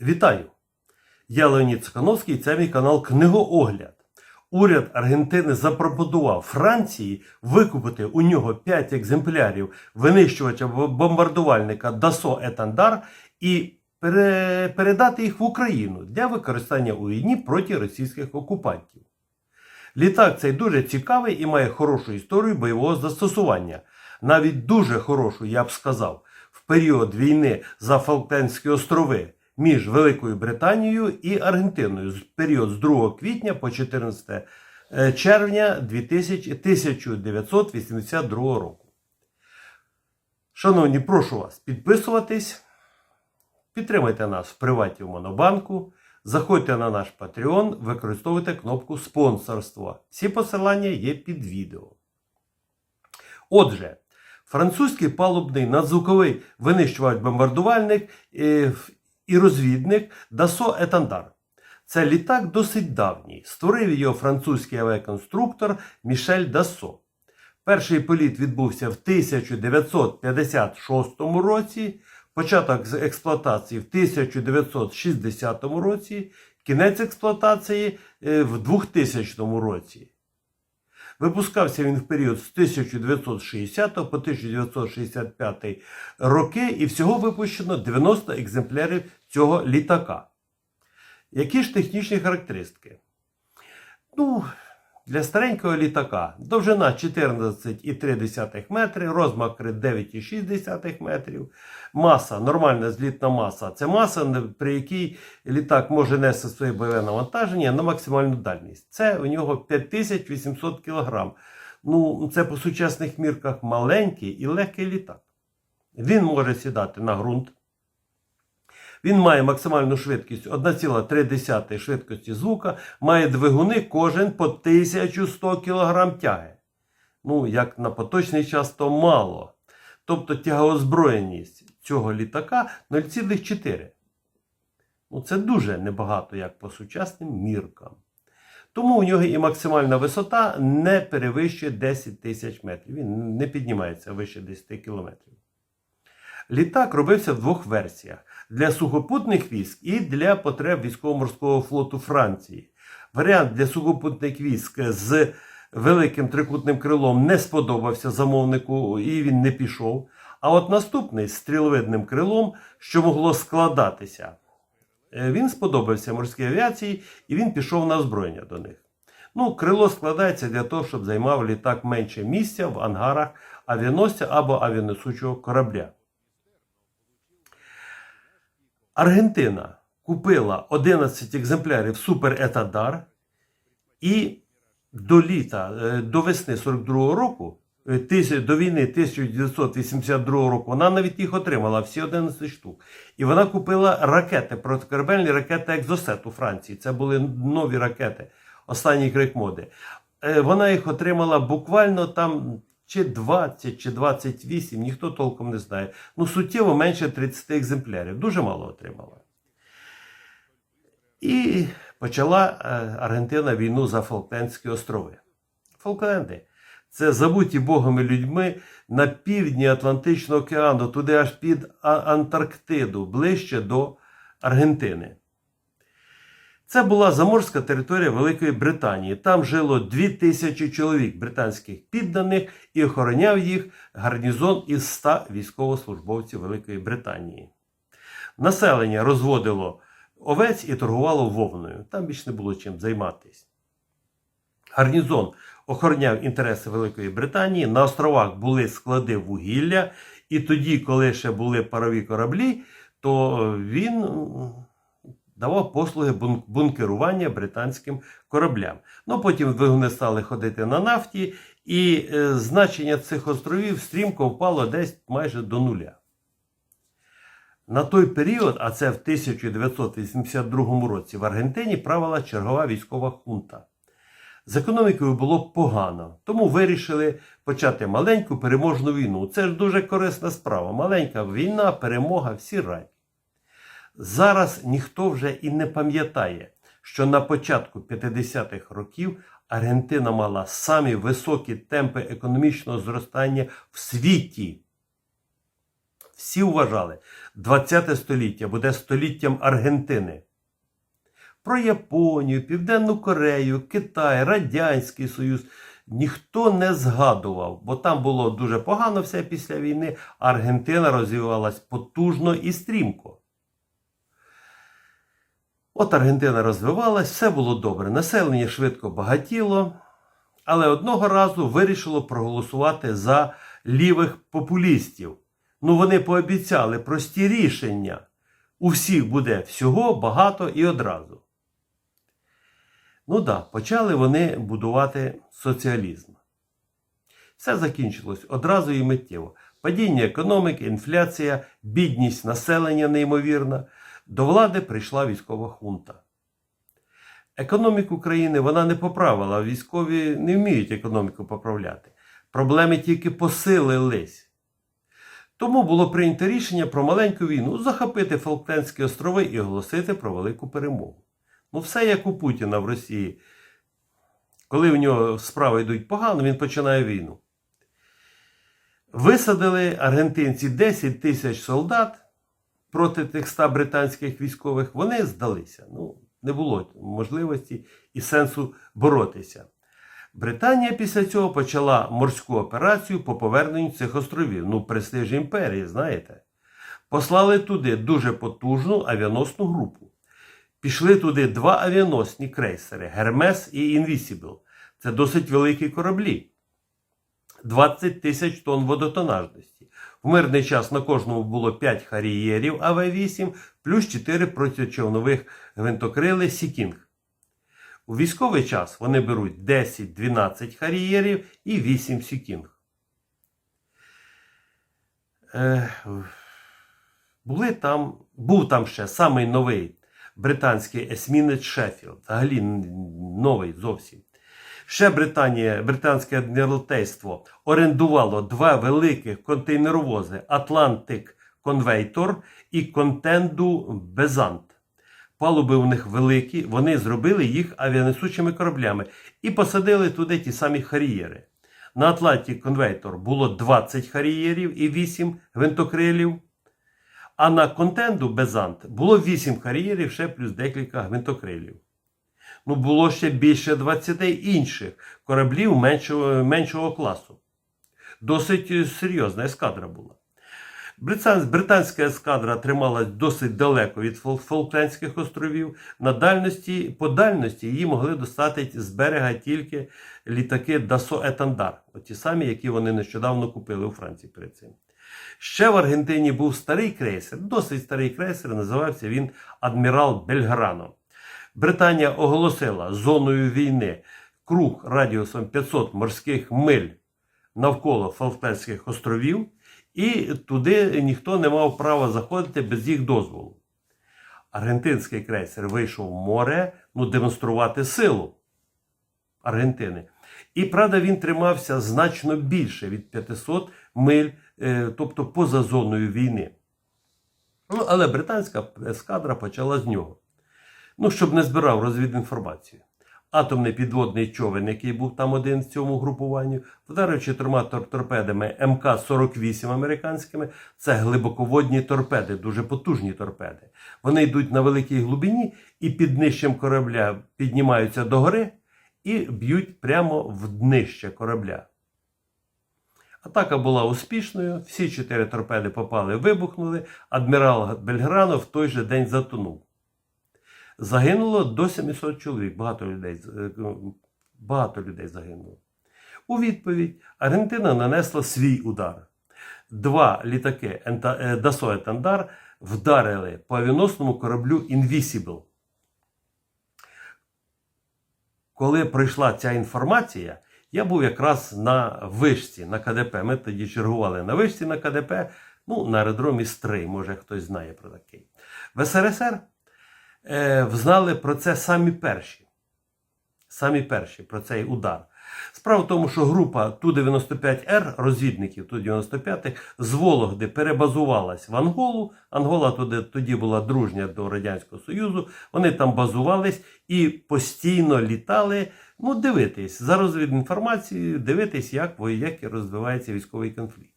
Вітаю! Я Леонід Цикановський, і це мій канал Книгоогляд. Уряд Аргентини запропонував Франції викупити у нього 5 екземплярів винищувача бомбардувальника Дасо Етандар і пере- передати їх в Україну для використання у війні проти російських окупантів. Літак цей дуже цікавий і має хорошу історію бойового застосування. Навіть дуже хорошу, я б сказав, в період війни за Фолклендські острови між Великою Британією і Аргентиною з період з 2 квітня по 14 е, червня 2000 1982 року. Шановні, прошу вас підписуватись, підтримайте нас в приваті в Монобанку, заходьте на наш Patreon, використовуйте кнопку спонсорства. Всі посилання є під відео. Отже, французький палубний надзвуковий винищувач-бомбардувальник е, і розвідник Дасо Етандар. Це літак досить давній. Створив його французький авіаконструктор Мішель Дасо. Перший політ відбувся в 1956 році, початок експлуатації в 1960 році, кінець експлуатації е, в 2000 році. Випускався він в період з 1960 по 1965 роки, і всього випущено 90 екземплярів цього літака. Які ж технічні характеристики? Ну, для старенького літака довжина 14,3 метри, розмах 9,6 метрів, маса, нормальна злітна маса. Це маса, при якій літак може нести своє бойове навантаження на максимальну дальність. Це у нього 5800 кг. Ну, це по сучасних мірках маленький і легкий літак. Він може сідати на ґрунт. Він має максимальну швидкість 1,3 швидкості звука, має двигуни кожен по 1100 кг тяги. Ну, як на поточний час, то мало. Тобто тягоозброєність цього літака 0,4. Ну, це дуже небагато, як по сучасним міркам. Тому у нього і максимальна висота не перевищує 10 тисяч метрів. Він не піднімається вище 10 кілометрів. Літак робився в двох версіях: для сухопутних військ і для потреб військово-морського флоту Франції. Варіант для сухопутних військ з великим трикутним крилом не сподобався замовнику і він не пішов. А от наступний з стріловидним крилом, що могло складатися, е, він сподобався морській авіації і він пішов на озброєння до них. Ну, крило складається для того, щоб займав літак менше місця в ангарах авіаносця або авіанесучого корабля. Аргентина купила 11 екземплярів Супер Етадар і до літа, е, до весни 42-го року, е, до війни 1982 року, вона навіть їх отримала всі 11 штук. І вона купила ракети, протикорабельні ракети Екзосет у Франції. Це були нові ракети, останній крик моди. Е, Вона їх отримала буквально там чи 20, чи 28, ніхто толком не знає. Ну, суттєво менше 30 екземплярів. Дуже мало отримала. І почала е, Аргентина війну за Фолклендські острови. Фолкленди це забуті Богом і людьми на півдні Атлантичного океану, туди аж під Антарктиду, ближче до Аргентини. Це була заморська територія Великої Британії. Там жило 2000 чоловік британських підданих і охороняв їх гарнізон із 100 військовослужбовців Великої Британії. Населення розводило овець і торгувало вовною. Там більше не було чим займатися. Гарнізон охороняв інтереси Великої Британії. На островах були склади вугілля, і тоді, коли ще були парові кораблі, то він м, давав послуги бункерування британським кораблям. Ну потім двигуни стали ходити на нафті, і е, значення цих островів стрімко впало десь майже до нуля. На той період, а це в 1982 році, в Аргентині правила чергова військова хунта. З економікою було погано, тому вирішили почати маленьку переможну війну. Це ж дуже корисна справа. Маленька війна, перемога, всі раді. Зараз ніхто вже і не пам'ятає, що на початку 50-х років Аргентина мала самі високі темпи економічного зростання в світі. Всі вважали, 20 століття буде століттям Аргентини. Про Японію, Південну Корею, Китай, Радянський Союз ніхто не згадував, бо там було дуже погано все після війни, Аргентина розвивалась потужно і стрімко. От Аргентина розвивалась, все було добре. Населення швидко багатіло, але одного разу вирішило проголосувати за лівих популістів. Ну, вони пообіцяли прості рішення. У всіх буде всього багато і одразу. Ну да, почали вони будувати соціалізм. Все закінчилось одразу і миттєво. Падіння економіки, інфляція, бідність населення неймовірна. До влади прийшла військова хунта. Економіку країни вона не поправила, військові не вміють економіку поправляти. Проблеми тільки посилились. Тому було прийнято рішення про маленьку війну захопити Фолклендські острови і оголосити про велику перемогу. Ну, все як у Путіна в Росії. Коли в нього справи йдуть погано, він починає війну. Висадили аргентинці 10 тисяч солдат проти тих 100 британських військових. Вони здалися. Ну, не було можливості і сенсу боротися. Британія після цього почала морську операцію по поверненню цих островів. Ну, престиж імперії, знаєте. Послали туди дуже потужну авіаносну групу. Пішли туди два авіаносні крейсери Гермес і Інвісібл. Це досить великі кораблі. 20 тисяч тонн водотонажності. В мирний час на кожному було 5 харієрів АВ-8 плюс 4 протичовнових гвинтокрили Сікінг. У військовий час вони беруть 10-12 харієрів і 8 Сікінг. Е, були там, був там ще самий новий британський есмінець Шеффілд. Взагалі новий зовсім. Ще Британія, британське адміралтейство орендувало два великих контейнеровози Атлантик Конвейтор і Контенду Безант. Палуби у них великі, вони зробили їх авіанесучими кораблями і посадили туди ті самі харієри. На Атлантик Конвейтор було 20 харієрів і 8 гвинтокрилів. А на контенду Безант було 8 кар'єрів, ще плюс декілька гвинтокрилів. Ну, було ще більше 20 інших кораблів меншого, меншого класу. Досить серйозна ескадра була. Британська ескадра трималась досить далеко від Фолклендських островів. На дальності, по дальності її могли достати з берега тільки літаки Дасо Етандар, ті самі, які вони нещодавно купили у Франції перед цим. Ще в Аргентині був старий крейсер, досить старий крейсер, називався він Адмірал Бельграно. Британія оголосила зоною війни круг радіусом 500 морських миль навколо Фолклендських островів, і туди ніхто не мав права заходити без їх дозволу. Аргентинський крейсер вийшов в море ну, демонструвати силу Аргентини. І правда, він тримався значно більше від 500 миль, е, тобто поза зоною війни. Ну, але британська ескадра почала з нього. Ну, щоб не збирав розвідінформацію. Атомний підводний човен, який був там один в цьому групуванні, вдарив чотирма торпедами МК-48 американськими. Це глибоководні торпеди, дуже потужні торпеди. Вони йдуть на великій глибині і під днищем корабля піднімаються догори і б'ють прямо в днище корабля. Атака була успішною, всі чотири торпеди попали, вибухнули. Адмірал Бельграно в той же день затонув. Загинуло до 700 чоловік, багато людей, е, багато людей загинуло. У відповідь Аргентина нанесла свій удар. Два літаки Дасо Етандар вдарили по авіаносному кораблю Інвісібл. Коли прийшла ця інформація, я був якраз на вишці на КДП. Ми тоді чергували на вишці на КДП, ну, на аеродромі Стрий, може хтось знає про такий. В СРСР е, взнали про це самі перші. Самі перші про цей удар. Справа в тому, що група Ту-95Р, розвідників Ту-95 з Вологди перебазувалась в Анголу. Ангола туди, тоді була дружня до Радянського Союзу. Вони там базувались і постійно літали. Ну, дивитись за розвідінформацією, дивитись, як, як розвивається військовий конфлікт.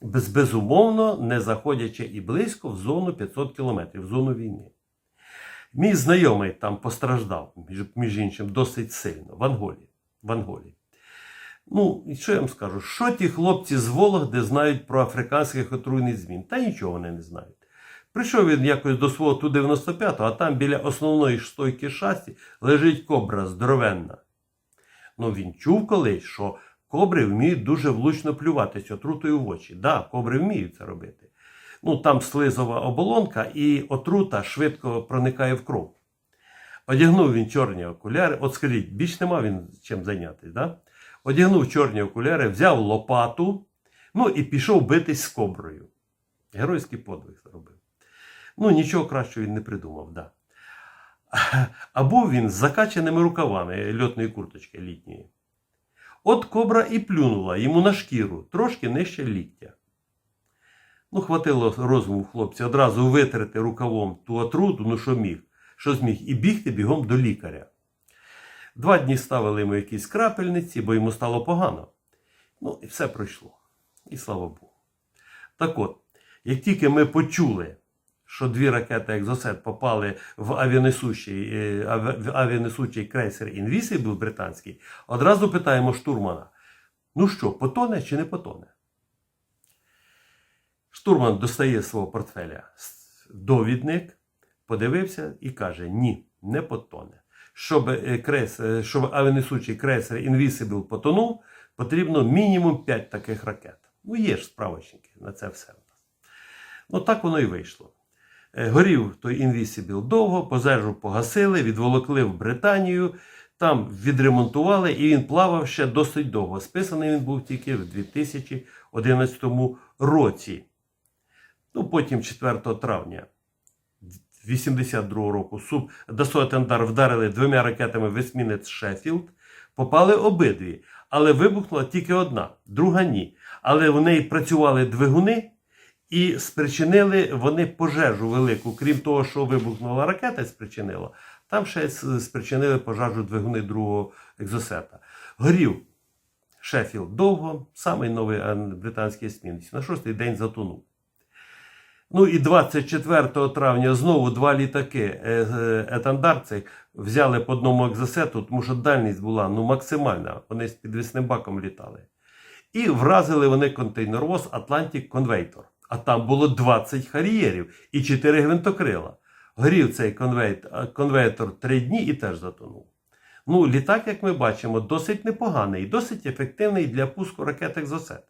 без, безумовно не заходячи і близько в зону 500 кілометрів, в зону війни. Мій знайомий там постраждав, між, між іншим, досить сильно в Анголі. В Анголі. Ну, і що я вам скажу? Що ті хлопці з Вологди знають про африканських отруйних змін? Та нічого вони не знають. Прийшов він якось до свого ту 95-го, а там біля основної стойки шасі лежить кобра здоровенна. Ну, він чув колись, що кобри вміють дуже влучно плюватися отрутою в очі. Так, да, кобри вміють це робити. Ну, там слизова оболонка і отрута швидко проникає в кров. Одягнув він чорні окуляри. От скажіть, більш нема він чим зайнятися, да? Одягнув чорні окуляри, взяв лопату, ну і пішов битись з коброю. Геройський подвиг зробив. Ну, нічого кращого він не придумав, да. А був він з закачаними рукавами льотної курточки літньої. От кобра і плюнула йому на шкіру, трошки нижче ліктя. Ну, хватило розуму хлопці одразу витерти рукавом ту отруту, ну що міг, що зміг, і бігти бігом до лікаря. Два дні ставили йому якісь крапельниці, бо йому стало погано. Ну, і все пройшло. І слава Богу. Так от, як тільки ми почули, що дві ракети Екзосет попали в авіанесучий, е, в авіанесучий крейсер Invisible британський, одразу питаємо штурмана: ну що, потоне чи не потоне? Штурман достає свого портфеля довідник, подивився і каже: ні, не потоне. Щоб, е, крейс, е, щоб авіанесучий крейсер Invisible потонув, потрібно мінімум 5 таких ракет. Ну, є ж справочники на це все. нас. Ну, так воно і вийшло. Е, Горів той Invisible довго, пожежу погасили, відволокли в Британію, там відремонтували, і він плавав ще досить довго. Списаний він був тільки в 2011 році. Ну, потім 4 травня 82 року Дасо Тендар вдарили двома ракетами в есмінець Шеффілд. Попали обидві, але вибухнула тільки одна, друга ні. Але в неї працювали двигуни і спричинили вони пожежу велику. Крім того, що вибухнула ракета, спричинила, там ще спричинили пожежу двигуни другого екзосета. Горів Шеффілд довго, самий новий е, британський есмінець. На шостий день затонув. Ну і 24 травня знову два літаки е, е, взяли по одному екзосету, тому що дальність була ну, максимальна. Вони з підвісним баком літали. І вразили вони контейнеровоз Atlantic Conveytor. А там було 20 хар'єрів і 4 гвинтокрила. Горів цей конвейтор 3 дні і теж затонув. Ну, літак, як ми бачимо, досить непоганий досить ефективний для пуску ракет екзосет.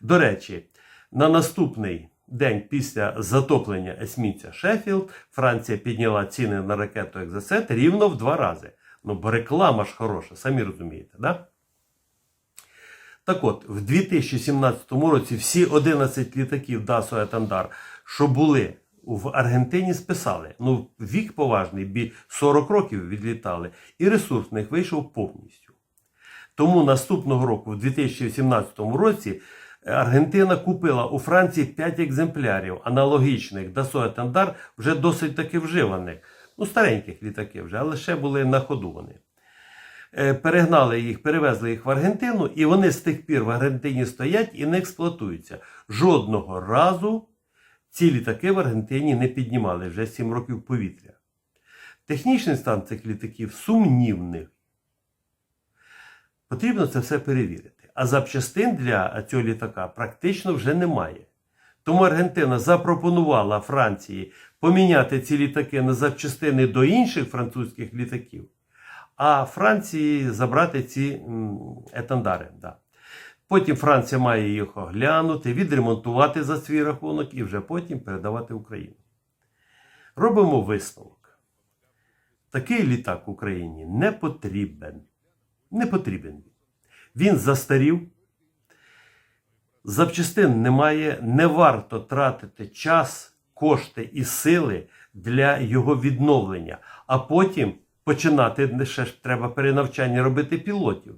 До речі, на наступний день після затоплення есмінця Шеффілд Франція підняла ціни на ракету Екзосет рівно в два рази. Ну, бо реклама ж хороша, самі розумієте, да? Так от, в 2017 році всі 11 літаків Дасо Етандар, що були в Аргентині, списали. Ну, вік поважний, бі 40 років відлітали, і ресурс в них вийшов повністю. Тому наступного року, в 2017 році, Аргентина купила у Франції 5 екземплярів аналогічних Dassault Etendard, вже досить таки вживаних. Ну, стареньких літаків вже, але ще були на ходу вони. Е, Перегнали їх, перевезли їх в Аргентину, і вони з тих пір в Аргентині стоять і не експлуатуються. Жодного разу ці літаки в Аргентині не піднімали вже 7 років повітря. Технічний стан цих літаків сумнівний. Потрібно це все перевірити. А запчастин для цього літака практично вже немає. Тому Аргентина запропонувала Франції поміняти ці літаки на запчастини до інших французьких літаків, а Франції забрати ці етандари. Да. Потім Франція має їх оглянути, відремонтувати за свій рахунок і вже потім передавати Україну. Робимо висновок. Такий літак Україні не потрібен. Не потрібен він. Застарів. Запчастин немає, не варто тратити час, кошти і сили для його відновлення, а потім починати ще ж треба перенавчання робити пілотів.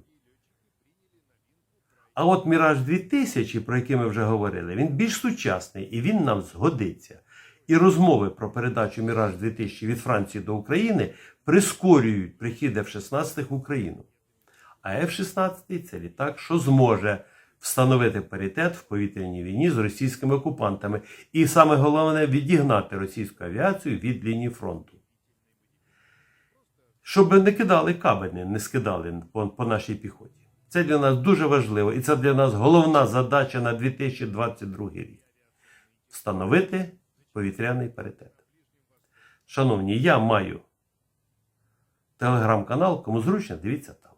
А от Міраж 2000, про який ми вже говорили, він більш сучасний і він нам згодиться. І розмови про передачу Міраж 2000 від Франції до України прискорюють прихід F-16 в Україну. А F-16 це літак, що зможе встановити паритет в повітряній війні з російськими окупантами. І саме головне відігнати російську авіацію від лінії фронту. Щоб не кидали кабини, не скидали по, по нашій піхоті. Це для нас дуже важливо, і це для нас головна задача на 2022 рік. Встановити повітряний паритет. Шановні, я маю телеграм-канал, кому зручно, дивіться там.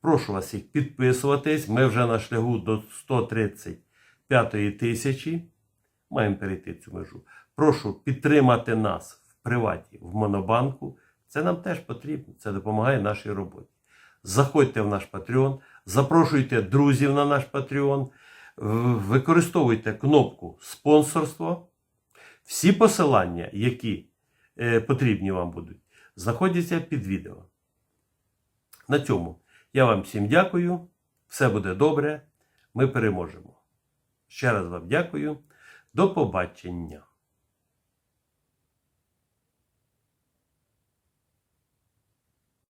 Прошу вас всіх підписуватись. Ми вже на шляху до 135 тисячі. Маємо перейти цю межу. Прошу підтримати нас в приваті, в Монобанку. Це нам теж потрібно. Це допомагає нашій роботі. Заходьте в наш Patreon, запрошуйте друзів на наш Patreon, використовуйте кнопку спонсорство. Всі посилання, які е, потрібні вам будуть, знаходяться під відео. На цьому я вам всім дякую. Все буде добре. Ми переможемо. Ще раз вам дякую. До побачення.